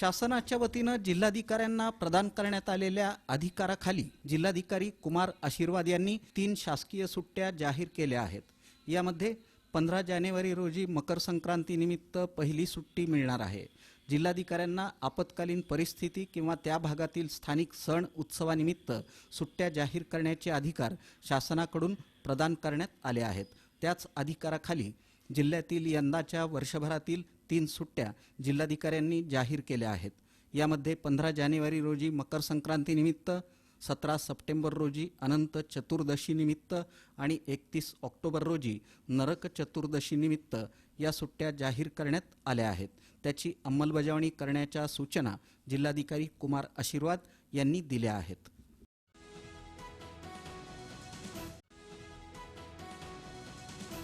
शासनाच्या वतीनं जिल्हाधिकाऱ्यांना प्रदान करण्यात आलेल्या अधिकाराखाली जिल्हाधिकारी कुमार आशीर्वाद यांनी तीन शासकीय सुट्ट्या जाहीर केल्या आहेत. यामध्ये पंधरा जानेवारी रोजी मकर संक्रांतीनिमित्त पहिली सुट्टी मिळणार आहे. जिल्हाधिकाऱ्यांना आपत्कालीन परिस्थिती किंवा त्या भागातील स्थानिक सण उत्सवानिमित्त सुट्ट्या जाहीर करण्याचे अधिकार शासनाकडून प्रदान करण्यात आले आहेत. त्याच अधिकाराखाली जिल्ह्यातील यंदाच्या वर्षभरातील तीन सुट्ट्या जिल्हाधिकाऱ्यांनी जाहीर केल्या आहेत. यामध्ये पंधरा जानेवारी रोजी मकर संक्रांतीनिमित्त सतरा सप्टेंबर रोजी अनंत चतुर्दशीनिमित्त आणि एकतीस ऑक्टोबर रोजी नरक चतुर्दशीनिमित्त या सुट्ट्या जाहीर करण्यात आल्या आहेत. त्याची अंमलबजावणी करण्याच्या सूचना जिल्हाधिकारी कुमार आशीर्वाद यांनी दिल्या आहेत.